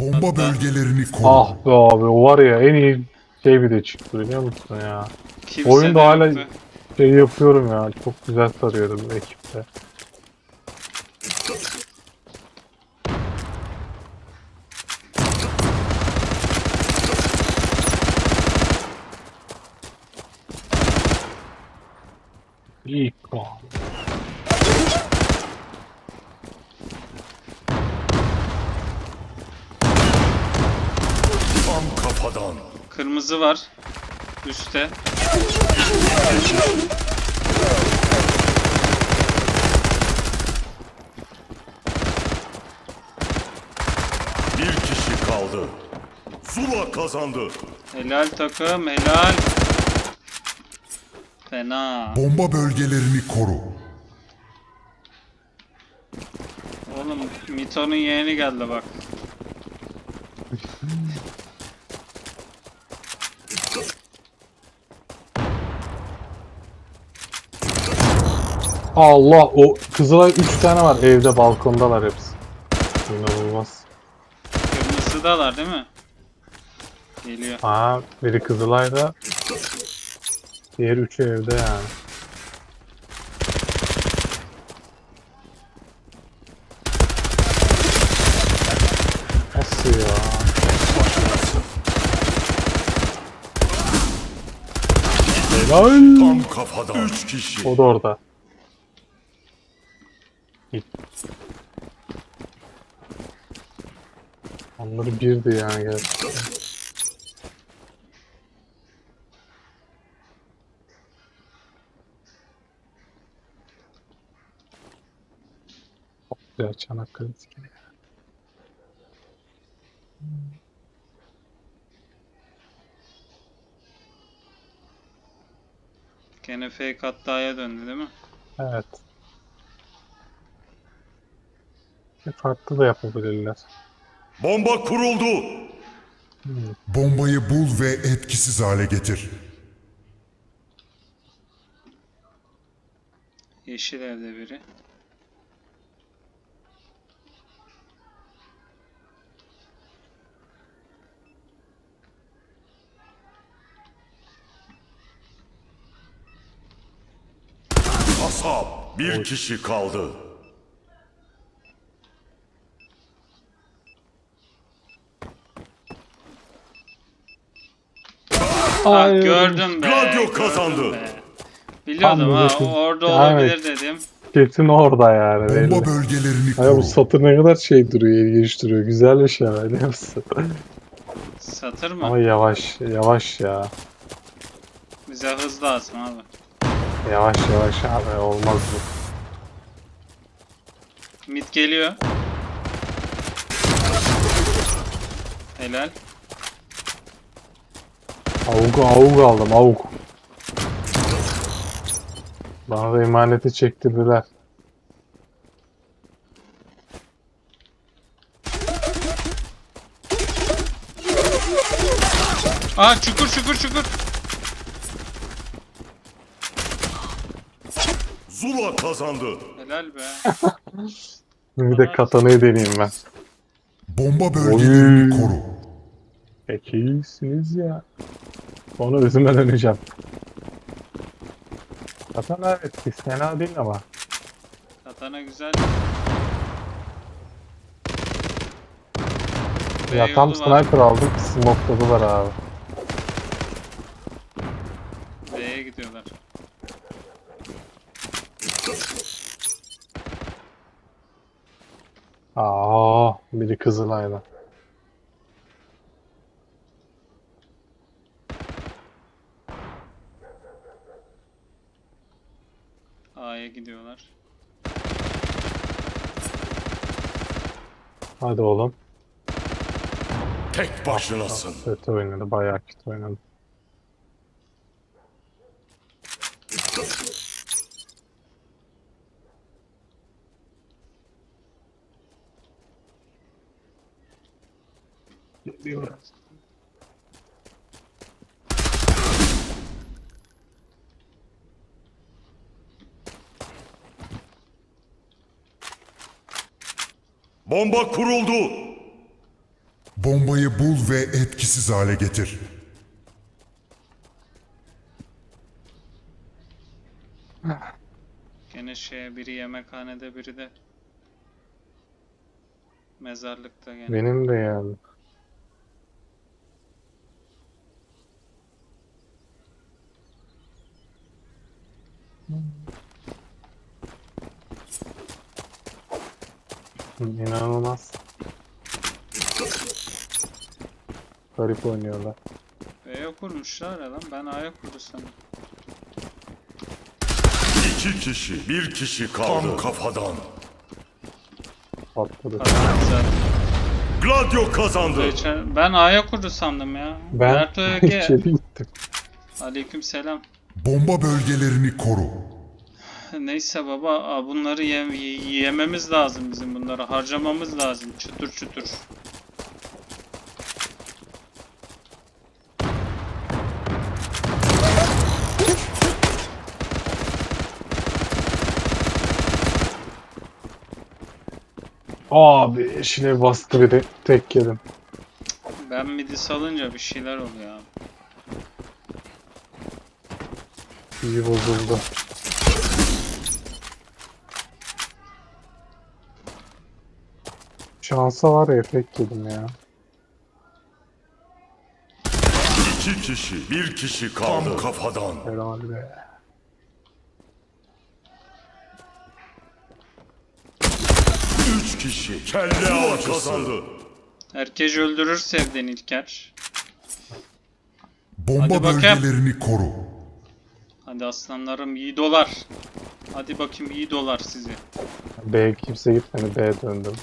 Bomba bölgelerini koru. Ah be abi o var ya en iyi şey bir de çıktı biliyor musun ya. Kimse Oyunda de hala- yoktu. Şey yapıyorum ya çok güzel sarıyorum bu ekipte. İlk puan. Tam kafadan. Kırmızı var. Üste. Bir kişi kaldı. Zula kazandı. Helal takım helal. Fena. Bomba bölgelerini koru. Oğlum Mito'nun yeğeni geldi bak. Allah o Kızılay 3 tane var evde balkondalar hepsi. İnanılmaz. Kırmızıdalar değil mi? Geliyor. Ha biri Kızılay'da diğer üçü evde yani. Nasıl ya? Helal. Tam kafadan. Üç kişi. O da orada. Onları birdi yani gerçekten. Güzel Çanakkale skini. Gene fake hattaya döndü değil mi? Evet. Bir farklı da yapabilirler. Bomba kuruldu. Bombayı bul ve etkisiz hale getir. Yeşil evde biri. Kasap. Bir kişi kaldı. Bak gördüm be. Gladio kazandı. be. Biliyordum Tam ha buradaki- orada Ya olabilir evet. dedim. Kesin orada yani. belli. Bomba bölgelerini Ay bu koru. satır ne kadar şey duruyor, ilginç duruyor. Güzel bir şey biliyor musun? Satır mı? Ama yavaş, yavaş ya. Bize hız lazım abi. Yavaş yavaş abi olmaz bu. Mid geliyor. Helal. Avuk avuk aldım avuk. Bana da emaneti çektirdiler. Aa çukur çukur çukur. Zula kazandı. Helal be. Bir de katanayı deneyeyim ben. Bomba bölgelerini Oy. koru. Peki iyisiniz ya. Onu özüme döneceğim. Katana evet biz fena değil ama. Katana güzel. Ya tam yolu var. sniper aldım smokladılar abi. B'ye gidiyorlar. Aa, biri Kızılay'da. A'ya gidiyorlar. Hadi oğlum. Tek başınasın. Kötü oynadı, bayağı kötü oynadı. Geliyor. Bomba kuruldu. Bombayı bul ve etkisiz hale getir. Gene şey biri yemekhanede biri de mezarlıkta gene. Benim de yani. İnanılmaz. Garip oynuyorlar. B'ye kurmuşlar ya lan ben A'ya kurdu sandım. İki kişi, bir kişi kaldı. Tam kafadan. Patladı. Gladio kazandı. Geçen- Ben A'ya kurdu sandım ya. Ben Berto Öge. içeri gittim. Aleyküm selam. Bomba bölgelerini koru. Neyse baba bunları yem- y- yememiz lazım bizim bunları harcamamız lazım çıtır çıtır. Abi eşine bastı bir de tek yedim. Ben midi salınca bir şeyler oluyor abi. İyi bozuldu. Şansa var ya efekt yedim ya. İki kişi, bir kişi kaldı. Tam kafadan. Helal be. Üç kişi. Kelle avcısı. kazandı. Herkes öldürür sevdiğin İlker. Bomba Hadi bakayım. bölgelerini koru. Hadi aslanlarım iyi dolar. Hadi bakayım iyi dolar sizi. B kimse gitmedi B döndüm.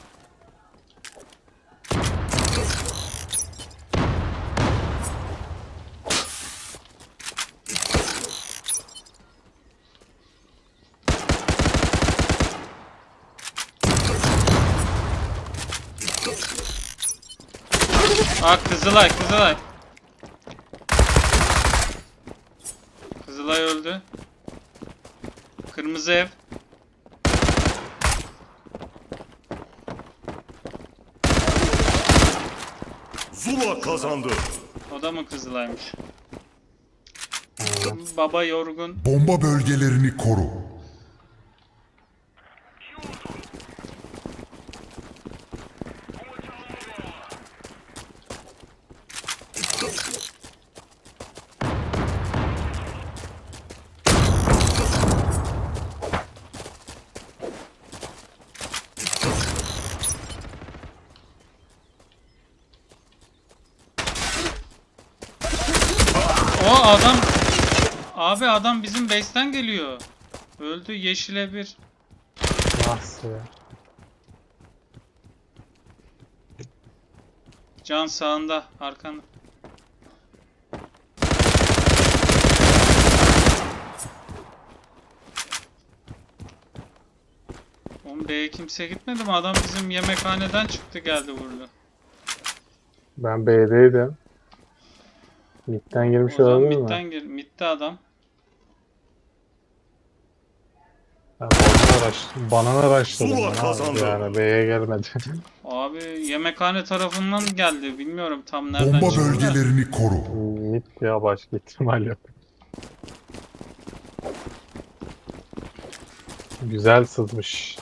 Aa Kızılay Kızılay. Kızılay öldü. Kırmızı ev. Zula kazandı. O da mı Kızılay'mış? Baba yorgun. Bomba bölgelerini koru. O adam... Abi adam bizim base'ten geliyor. Öldü yeşile bir. Nasıl ya? Can sağında arkanda. Oğlum B'ye kimse gitmedi mi? Adam bizim yemekhaneden çıktı geldi vurdu. Ben B'deydim. Mid'den girmiş olabilir mi? midden gir. Midde adam. Ben banana araştırdım. Banana ben abi kazandı. yani B'ye gelmedi. Abi yemekhane tarafından geldi. Bilmiyorum tam nereden Bomba çıktı da. bölgelerini koru. Mid ya başka ihtimal yok. Güzel sızmış.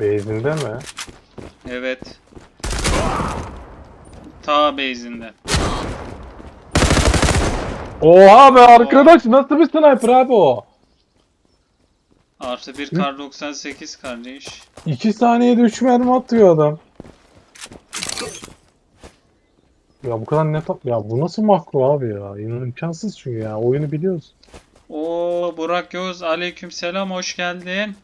Base'inde mi? Evet. Ta base'inde. Oha be arkadaş nasıl bir sniper abi o? Artı bir kar 98 kardeş. 2 saniyede 3 mermi atıyor adam. Ya bu kadar net at ya bu nasıl makro abi ya? İnan imkansız çünkü ya oyunu biliyoruz. Oo Burak Yavuz aleyküm selam hoş geldin.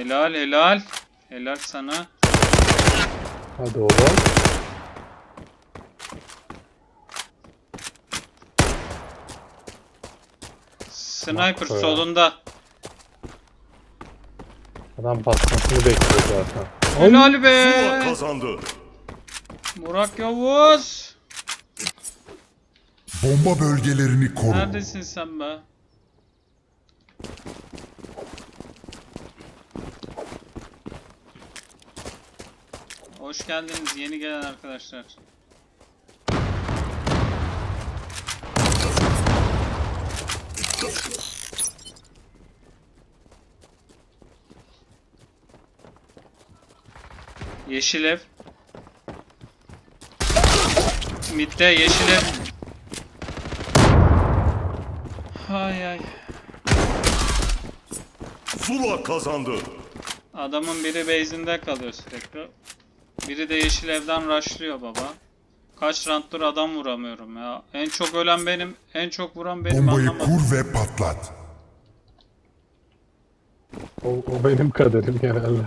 Helal helal. Helal sana. Hadi oğlum. Sniper Makro. solunda. Adam basmasını bekliyor zaten. Helal be. Murat kazandı. Murat Yavuz. Bomba bölgelerini koru. Neredesin sen be? Hoş geldiniz yeni gelen arkadaşlar. Yeşil ev. Midde yeşil ev. Hay ay. Zula kazandı. Adamın biri base'inde kalıyor sürekli. Biri de yeşil evden rushlıyor baba. Kaç rounddur adam vuramıyorum ya. En çok ölen benim, en çok vuran benim Bombayı anlamadım. kur ve patlat. o, o benim kaderim genelde.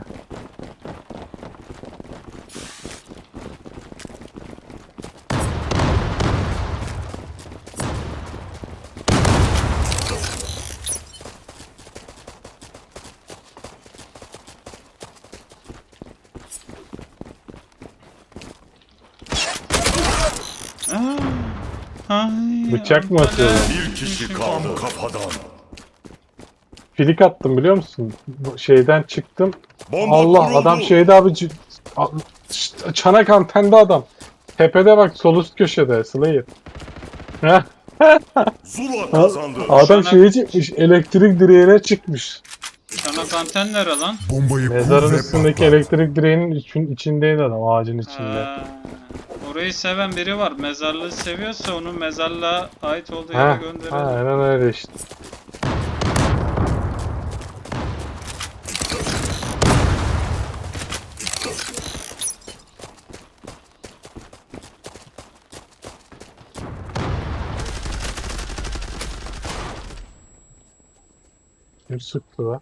Aa, ay, Bıçak mı atıyorlar? Bir kişi kaldı. kafadan. Filik attım biliyor musun? Bu Şeyden çıktım. Bomba Allah kuruldu. adam şeyde abi c- a- ş- çanak antende adam. Tepede bak sol üst köşede Slayer. Heh, Zula kazandı. adam çıkmış elektrik direğine çıkmış. Çanak anten nere lan? Bombayı kur Mezarın ve üstündeki patlat. elektrik direğinin için, içindeydi adam ağacın içinde. Ha, orayı seven biri var. Mezarlığı seviyorsa onu mezarlığa ait olduğu yere Ha, gönderelim. aynen öyle işte. Kim sıktı lan?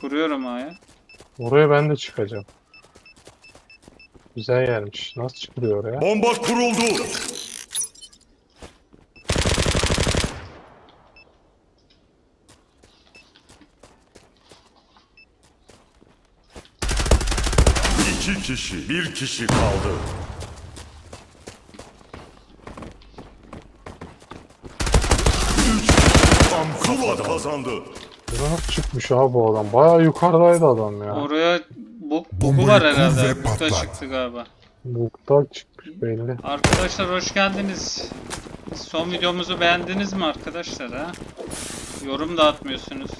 Kuruyorum aya. Oraya ben de çıkacağım. Güzel yermiş. Nasıl çıkılıyor oraya? Bomba kuruldu. İki kişi, bir kişi kaldı. Üç Zula kazandı. Nasıl çıkmış abi bu adam? Bayağı yukarıdaydı adam ya. Oraya bok, boku var herhalde. Bukta çıktı galiba. Buktan çıkmış belli. Arkadaşlar hoş geldiniz. Son videomuzu beğendiniz mi arkadaşlar ha? Yorum da atmıyorsunuz.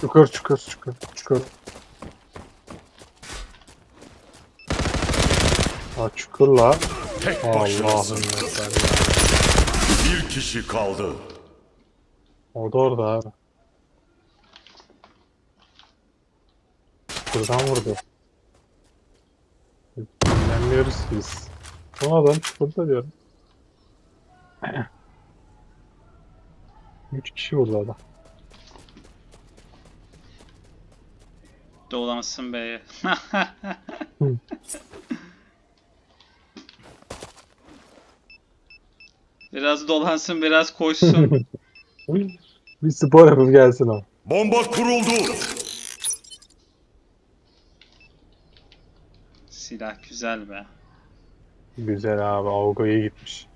Çukur çukur çukur çukur. Ha çukurla. Tek Allah'ım. Bir kişi kaldı. O da orada abi. Çukurdan vurdu. Dinlenmiyoruz biz. O adam çukurda diyorum. Üç kişi vurdu adam. Dolansın be. biraz dolansın, biraz koşsun. Bir spor yapıp gelsin o. Bomba kuruldu. Silah güzel be. Güzel abi. Avgo iyi gitmiş.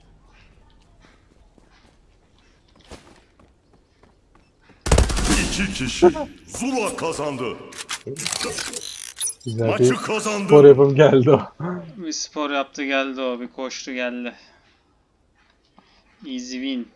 İki kişi. Zula kazandı. Güzel Maçı bir kazandı. spor yapıp geldi o. Bir spor yaptı geldi o, bir koştu geldi. Easy win.